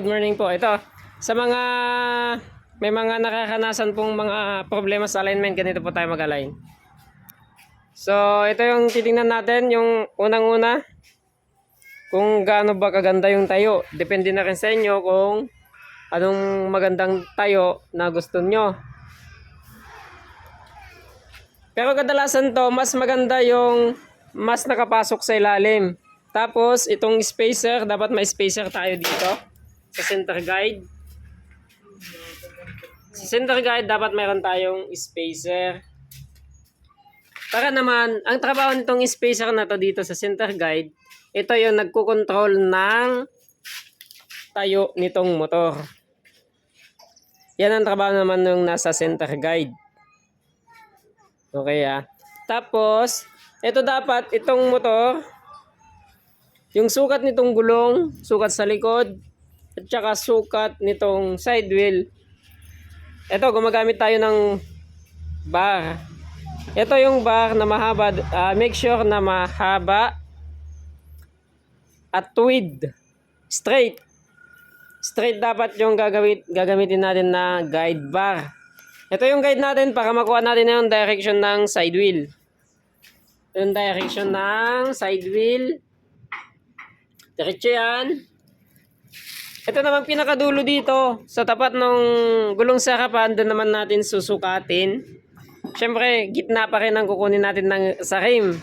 Good morning po. Ito, sa mga may mga nakakanasan pong mga problema sa alignment, ganito po tayo mag-align. So, ito yung titingnan natin, yung unang-una, kung gaano ba kaganda yung tayo. Depende na rin sa inyo kung anong magandang tayo na gusto nyo. Pero kadalasan to, mas maganda yung mas nakapasok sa ilalim. Tapos, itong spacer, dapat may spacer tayo dito sa center guide. Sa center guide, dapat mayroon tayong spacer. Para naman, ang trabaho nitong spacer na to dito sa center guide, ito yung nagkukontrol ng tayo nitong motor. Yan ang trabaho naman ng nasa center guide. Okay ah. Tapos, ito dapat, itong motor, yung sukat nitong gulong, sukat sa likod, at saka sukat nitong side wheel. Ito, gumagamit tayo ng bar. Ito yung bar na mahaba. ah, make sure na mahaba at tuwid. Straight. Straight dapat yung gagawit, gagamitin natin na guide bar. Ito yung guide natin para makuha natin yung direction ng side wheel. Yung direction ng side wheel. Diretso yan. Ito naman pinakadulo dito. Sa tapat ng gulong sa harapan, doon naman natin susukatin. Siyempre, gitna pa rin ang kukunin natin ng, sa rim.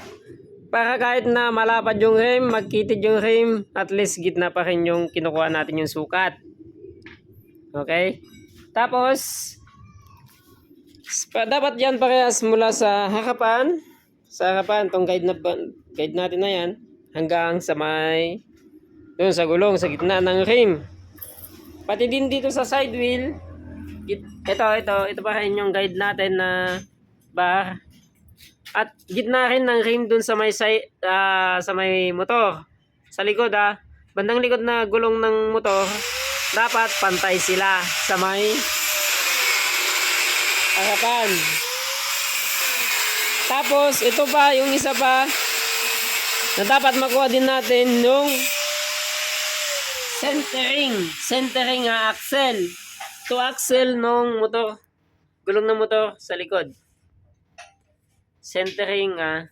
Para kahit na malapad yung rim, magkitid yung rim, at least gitna pa rin yung kinukuha natin yung sukat. Okay? Tapos, pa- dapat yan parehas mula sa harapan. Sa harapan, tong guide, na, guide natin na yan, hanggang sa may doon sa gulong, sa gitna ng rim. Pati din dito sa side wheel, ito, ito, ito pa rin yung guide natin na bar. At gitna rin ng rim doon sa may side, ah, sa may motor. Sa likod ah, bandang likod na gulong ng motor, dapat pantay sila sa may harapan. Tapos, ito pa, yung isa pa, na dapat makuha din natin yung centering. Centering nga axle. To axle nung motor. Gulong ng motor sa likod. Centering nga.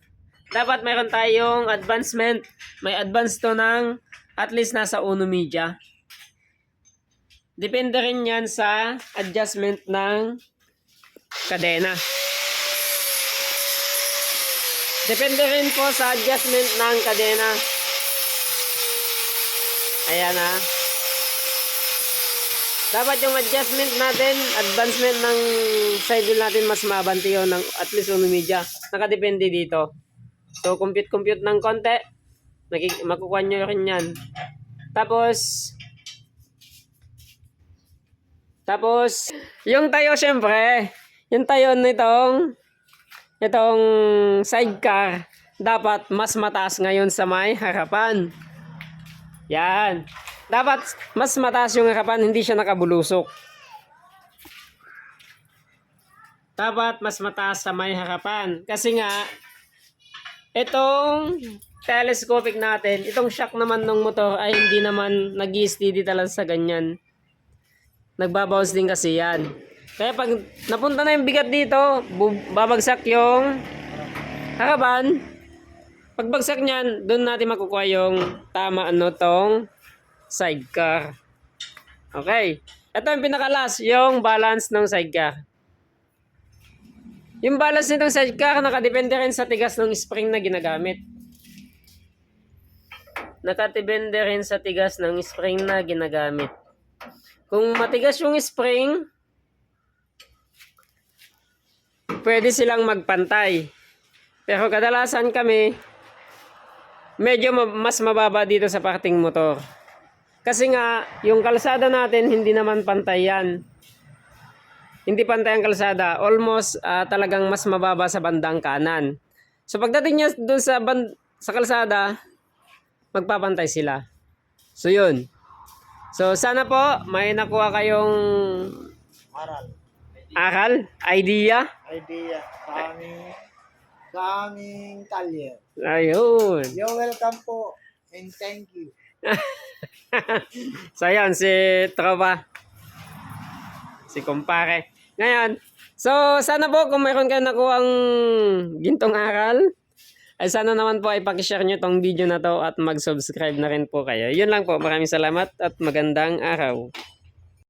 Dapat mayroon tayong advancement. May advance to ng at least nasa 1 media. Depende rin yan sa adjustment ng kadena. Depende rin po sa adjustment ng kadena. Ayan ha. Dapat yung adjustment natin, advancement ng side wheel natin mas mabanti yun ng at least 1 media. Nakadepende dito. So, compute-compute ng konti. Makik- makukuha nyo rin yan. Tapos, tapos, yung tayo syempre, yung tayo nitong, itong sidecar, dapat mas mataas ngayon sa may harapan. Yan. Dapat mas mataas yung harapan, hindi siya nakabulusok. Dapat mas mataas sa may harapan. Kasi nga, itong telescopic natin, itong shock naman ng motor ay hindi naman nag steady talaga sa ganyan. Nagbabounce din kasi yan. Kaya pag napunta na yung bigat dito, babagsak yung harapan, Pagbagsak niyan, doon natin makukuha yung tama ano tong sidecar. Okay. Ito yung pinakalas, yung balance ng sidecar. Yung balance nitong sidecar, nakadepende rin sa tigas ng spring na ginagamit. Nakadepende rin sa tigas ng spring na ginagamit. Kung matigas yung spring, pwede silang magpantay. Pero kadalasan kami, medyo ma- mas mababa dito sa parting motor. Kasi nga, yung kalsada natin, hindi naman pantay yan. Hindi pantay ang kalsada. Almost ah, talagang mas mababa sa bandang kanan. So pagdating niya doon sa, band- sa kalsada, magpapantay sila. So yun. So sana po, may nakuha kayong Aral. aral, idea. Idea aming sa aming talyer. Ayun. You're welcome po and thank you. so, yan, si Tropa. Si kumpare. Ngayon, so, sana po kung mayroon kayo nakuhang gintong aral, ay sana naman po ay pakishare nyo tong video na to at mag-subscribe na rin po kayo. Yun lang po. Maraming salamat at magandang araw.